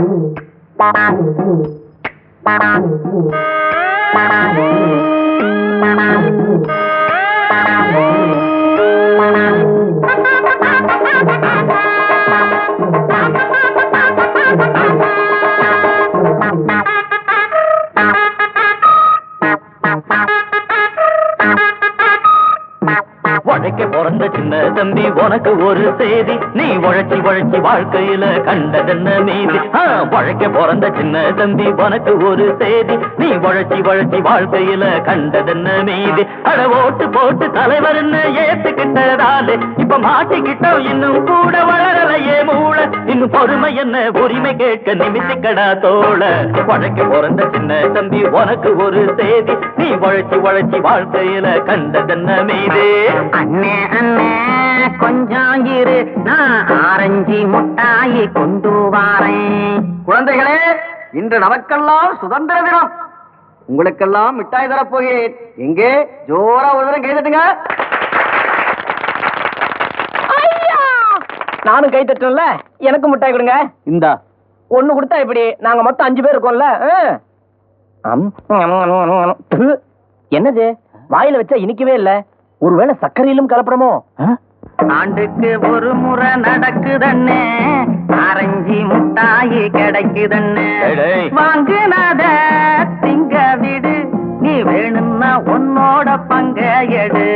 உழைக்க தம்பி உனக்கு ஒரு செய்தி. நீ உழைச்சி உழைச்சி வாழ்க்கையில கண்டதென்ன மீதி உழைக்க பிறந்த சின்ன தம்பி உனக்கு ஒரு செய்தி. நீ உழைச்சி உழைச்சி வாழ்க்கையில கண்டதென்ன மீதி அட ஓட்டு போட்டு தலைவர்னு ஏத்துக்கிட்டதாலே? இப்ப மாட்டிக்கிட்டோம் இன்னும் கூட வளரலையே மூள. இன்னும் பொறுமை என்ன உரிமை கேட்க நிமித்திக்கடா தோழ உழைக்க பிறந்த சின்ன தம்பி உனக்கு ஒரு செய்தி. நீ உழைச்சி உழைச்சி வாழ்க்கையில கண்டதென்ன மீது அண்ணே அண்ணே. கொஞ்சம் இரு நான் ஆரஞ்சு முட்டாயி கொண்டு வாரேன். குழந்தைகளே இன்று நமக்கெல்லாம் சுதந்திர தினம். உங்களுக்கெல்லாம் மிட்டாய் தரப் போகிறேன். எங்கே? ஜோரா ஒரு தரம் கைதட்டுங்க நானும் கை தட்டல எனக்கு மிட்டாய் கொடுங்க. இந்தா. ஒண்ணு கொடுத்தா இப்படி நாங்க மொத்தம் அஞ்சு பேர் இருக்கோம்ல. என்னது? வாயில வச்சா இனிக்கவே இல்ல. ஒருவேளை சர்க்கரையிலும் கலப்படமோ? ஆண்டுக்கு ஒரு முறை நடக்குதண்ணே ஆரஞ்சு முட்டாயி கிடைக்குதண்ணே. வாங்குனத திங்க விடு. நீ வேணும்னா உன்னோட பங்க எடு.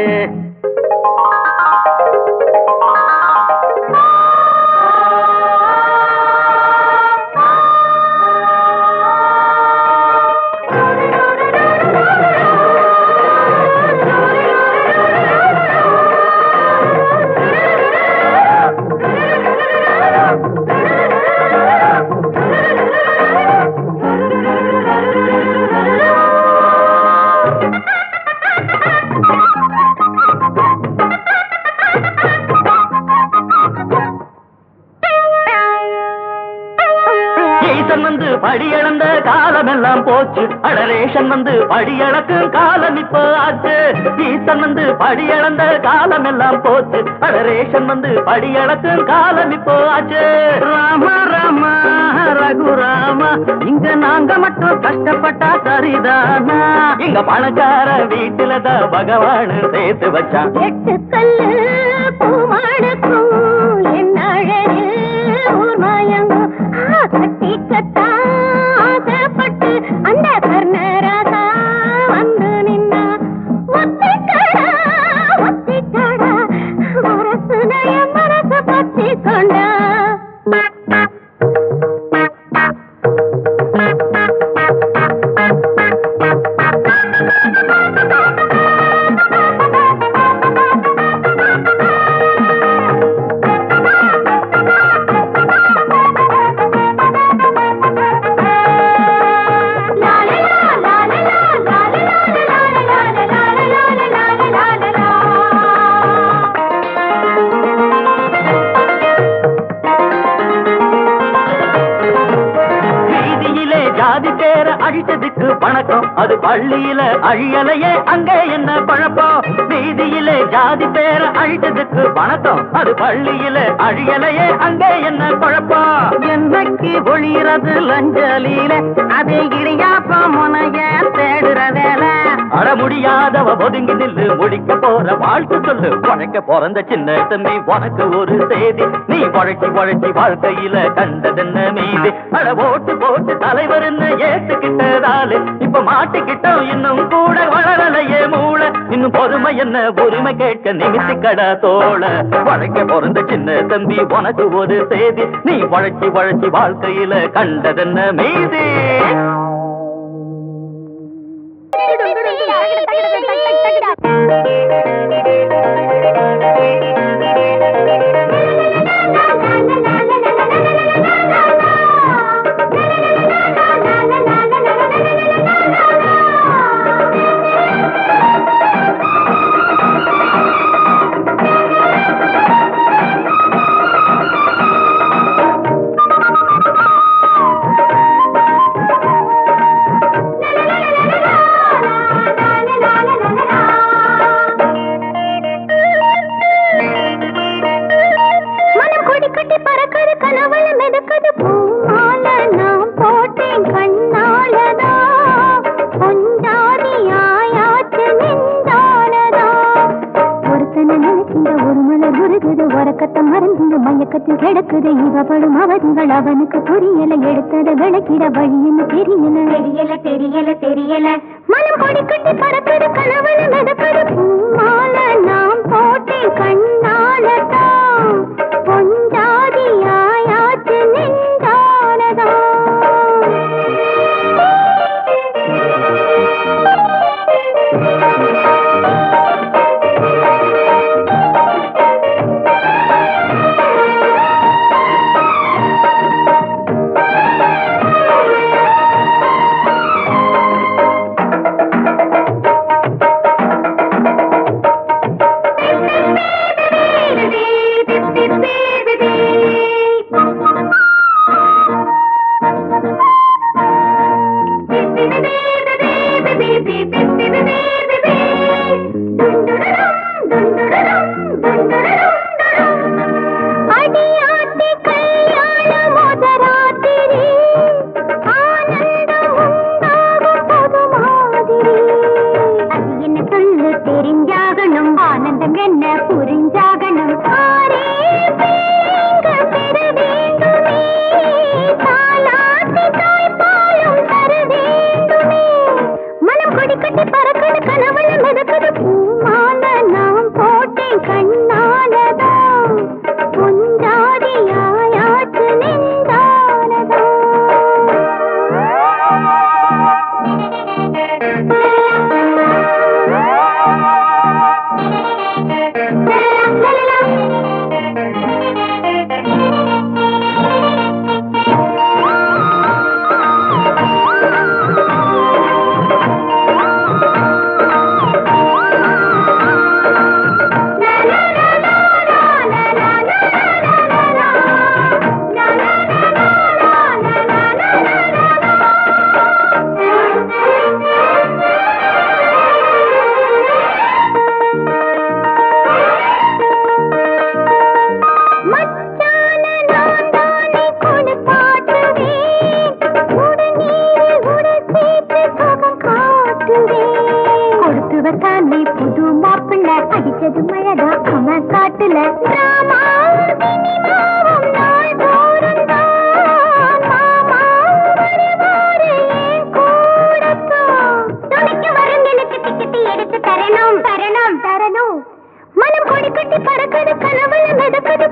ஈசன் வந்து படியளக்கும் காலம் இப்போ ஆச்சு. ஈசன் வந்து படியளந்த காலம் எல்லாம் போச்சு. அட ரேஷன் வந்து படியளக்கும் காலம் இப்போ ஆச்சு. ராம ராம ரகுராமா இங்க நாங்க மட்டும் கஷ்டப்பட்டா சரிதானா? இங்க பணக்கார வீட்டுல தான் பகவான் சேர்த்து வச்சான் எட்டு கல்லு பூமானுக்கும் என் அழகு ஊர் மாயங்கும் கட்டி கட்டா. அழியலையே அங்கே என்ன குழப்பம் வீதியிலே ஜாதி பேர அழிச்சதுக்கு வணக்கம். அது பள்ளியில அழியலையே அங்க என்ன குழப்பம்? என்னைக்கு ஒளிறது லஞ்சலியில அதே இடியாப்ப முனைய தேடுற வேலை. அட முடியாதவ ஒதுங்கி நில்லு முடிக்க போற வாழ்க்கை சொல்லு. உழைக்க பிறந்த சின்ன தம்பி உனக்கு ஒரு செய்தி. நீ உழைச்சி உழைச்சி வாழ்க்கையில கண்டதென்ன மீதி? அட ஓட்டு போட்டு தலைவர்னு ஏத்துக்கிட்டதாலே? இப்ப மாட்டிக்கிட்டோம் இன்னும் கூட வளரலையே மூள. இன்னும் பொறுமை என்ன என்ன உரிமை கேட்க நிமித்தி கடா தோழ. வழக்க பிறந்த சின்ன தம்பி உனக்கு ஒரு செய்தி. நீ உழைச்சி உழைச்சி வாழ்க்கையில கண்டதென்ன மீதி? Thank you. இவப்படும் அவதிகள் அவனுக்கு புரியல. எடுத்தத விளக்கிட வழி என்ன தெரியல? தெரியல தெரியல தெரியல. மனம் கொடி கட்டி பறக்குது கனவுல மிதக்குது ¡Gracias! கட்டி பறக்குது கனவுல மிதக்குது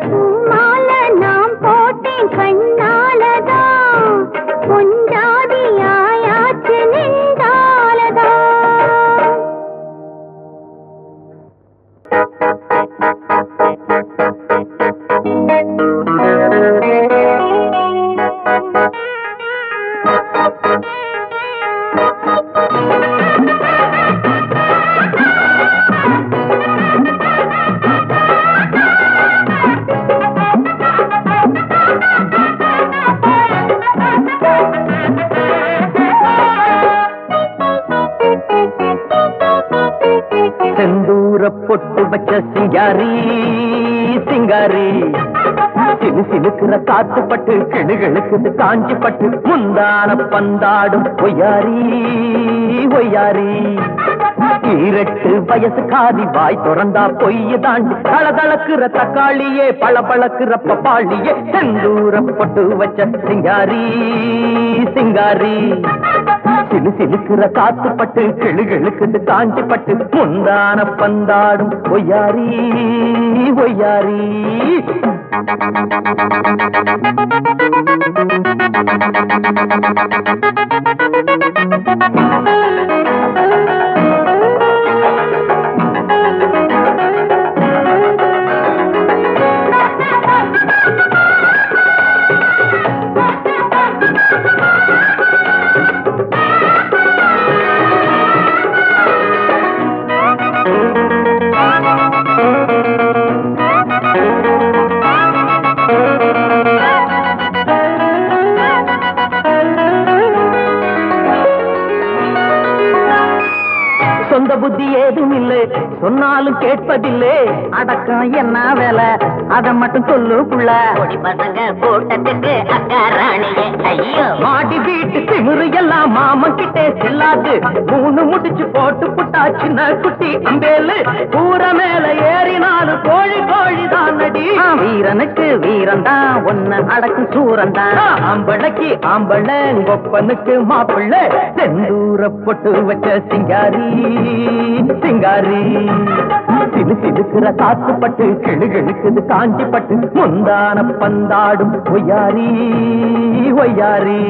சிங்காரி சிங்காரி. சிறு சிலுக்குற காத்துப்பட்டு கிளுகிழுக்குது காஞ்சி பட்டு முந்தான பந்தாடும் ஒய்யாரி ஒய்யாரி. ஈரட்டு வயசு காதி வாய் திறந்தா பொய்ய தாண்டி தளதளக்குற தக்காளியே பளபளக்குற பப்பாளியே. செந்தூர பொட்டு வச்ச சிங்காரி சிங்காரி. சிலு சிலுக்குற காத்து பட்டு கிளுகிழுக்குது காஞ்சி பட்டு முந்தான பந்தாடும் ஒய்யாரி ஒய்யாரி. you. புத்தி ஏதும் இல்லை. சொன்னாலும் கேட்பதில்லை. அடக்கம் என்ன வேலை? அத மட்டும் சொல்லு புள்ள. பசங்க கூட்டத்துக்கு ஐயோ. மாடி வீட்டு திமிரு எல்லாம் மாமன் கிட்டே செல்லாது. மூணு முடிச்சு போட்டு புட்டா சின்ன குட்டி அம்பேலு. கூற மேல ஏறினாலும் கோழி கோழி தான் நடி வீரனுக்கு வீரன் தான் ஒன்னு அடக்கும் சூரன் தான் ஆம்பளைக்கு ஆம்பளை கொப்பனுக்கு மாப்பிள்ளை. செந்தூர பொட்டு வச்ச சிங்காரி சிங்காரி. சிலுக்கிற காத்துப்பட்டு பட்டு காஞ்சிப்பட்டு முந்தான பந்தாடும் ஒய்யாரி ஒய்யாரி.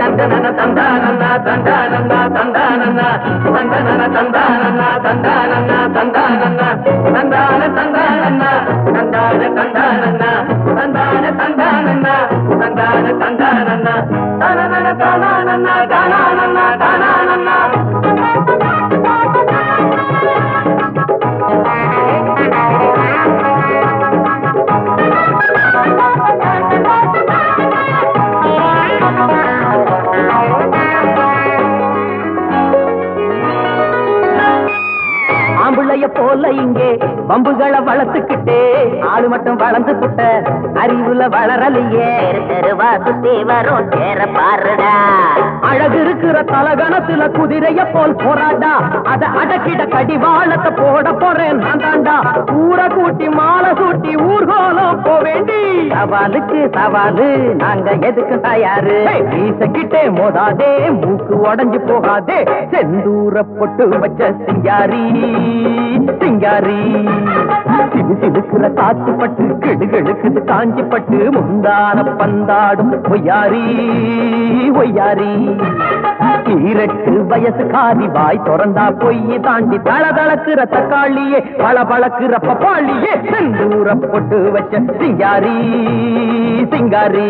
தந்தனன தந்தானன்னா தந்தானன்னா தந்தானன்னா தந்தனன தந்தானன்னா தந்தானன்னா தந்தானன்னா தந்தான தந்தானன்னா தந்தான தந்தானன்னா தந்தான தந்தானன்னா தந்தான தந்தானன்னா போல இங்கே பம்புகளை வளர்த்துக்கிட்டே ஆளு மட்டும் வளர்ந்து புட்ட அறிவுல வளரலையே. தெருவா சுத்தி வரும். சேர பாருடா. அழகு இருக்கிற தலகணத்துல குதிரைய போல் போராடா. அத அடக்கிட கடிவாளத்தை போட போறேன். நான் தாண்டா. சவாலுக்கு சவாலு நாங்க எதுக்கு தயாரு? வீசக்கிட்டே மோதாதே மூக்கு உடைஞ்சு போகாதே செந்தூர பொட்டு வச்ச சிங்காரி சிங்காரி. சிலு சிலுக்குற காத்து பட்டு கிடுகிடுக்குது காஞ்சி பட்டு முந்தான பந்தாடும் ஒய்யாரி ஒய்யாரி. ஈரட்டு வயசு காதி வாய் திறந்தா பொய்ய தாண்டி தள தளக்குற தக்காளியே பல பளக்குற பப்பாளியே செந்தூர பொட்டு வச்ச சிங்காரி சிங்காரி.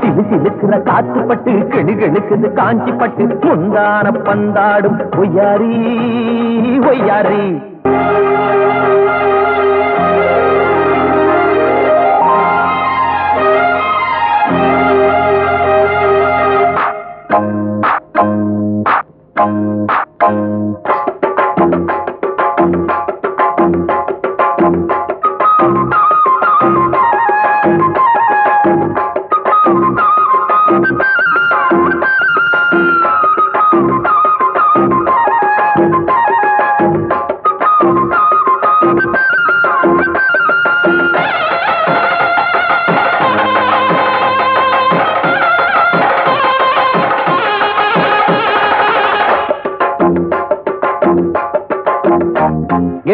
சிலு சிலுக்குற காத்து பட்டு கிடுகிடுக்குது காஞ்சி பட்டு முந்தான பந்தாடும் ஒய்யாரி ஒய்யாரி Música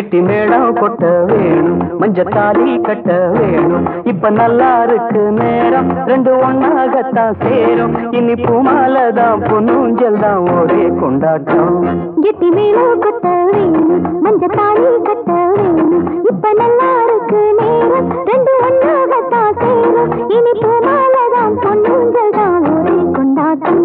வெட்டி மேளம் கொட்ட வேணும் மஞ்ச தாலி கட்ட வேணும். இப்ப நல்லா இருக்கு நேரம் ரெண்டு ஒன்னாகத்தான் சேரும். இனி பூமாலதான் பொன்னூஞ்சல் தான் ஒரே கொண்டாட்டம். கெட்டி மேளம் கொட்ட வேணும் மஞ்ச தாலி கட்ட வேணும். இப்ப நல்லா இருக்கு நேரம் ரெண்டு ஒன்னாகத்தான் சேரும். இனி பூமாலதான் பொன்னூஞ்சல் தான் ஒரே கொண்டாட்டம்.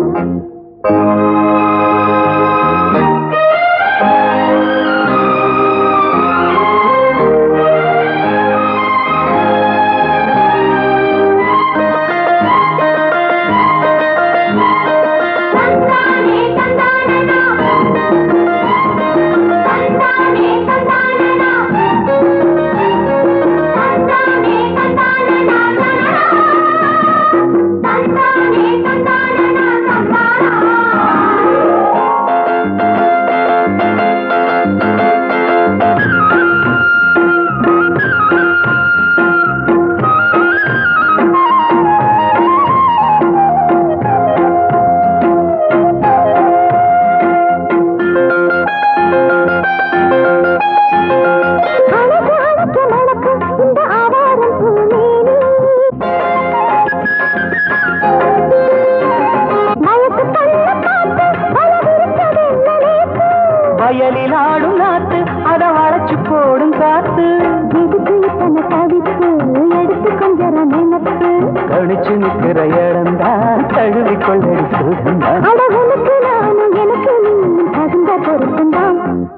நினைப்பு கழிச்சு நிக்கிற இடம்தான். தழுவி கொள்ளடி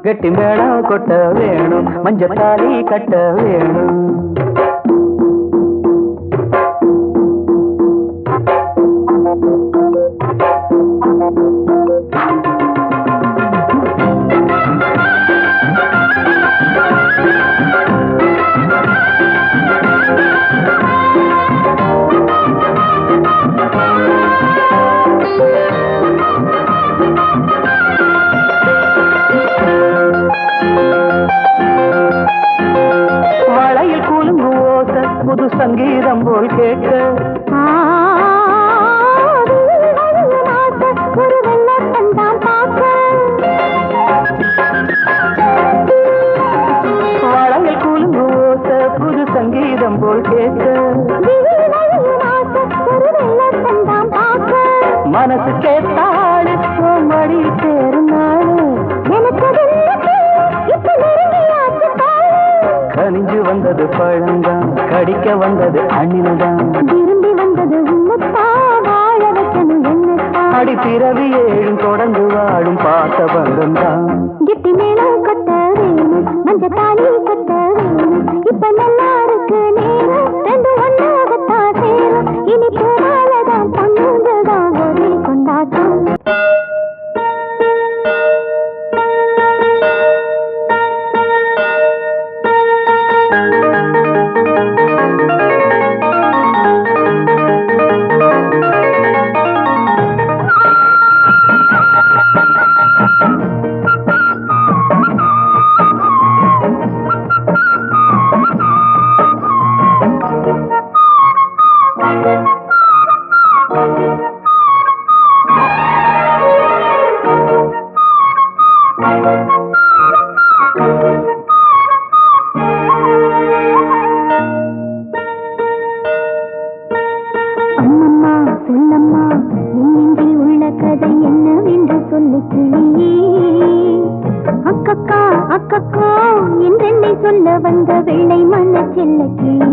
கெட்டி மேளம் கொட்ட வேணும். மஞ்ச தாலி கட்ட வேணும். கொஞ்சு வந்தது பழம்தான் கடிக்க வந்தது அண்ணில்தான் விரும்பி வந்தது வாழ வைக்கணும் என்ன அடி பிறவி ஏழும் தொடர்ந்து வாழும் பாச பந்தம் தான் கிட்டி மேலும் கொத்த மஞ்சள் தாலி கொத்த இப்ப நல்லா இருக்கு lucky.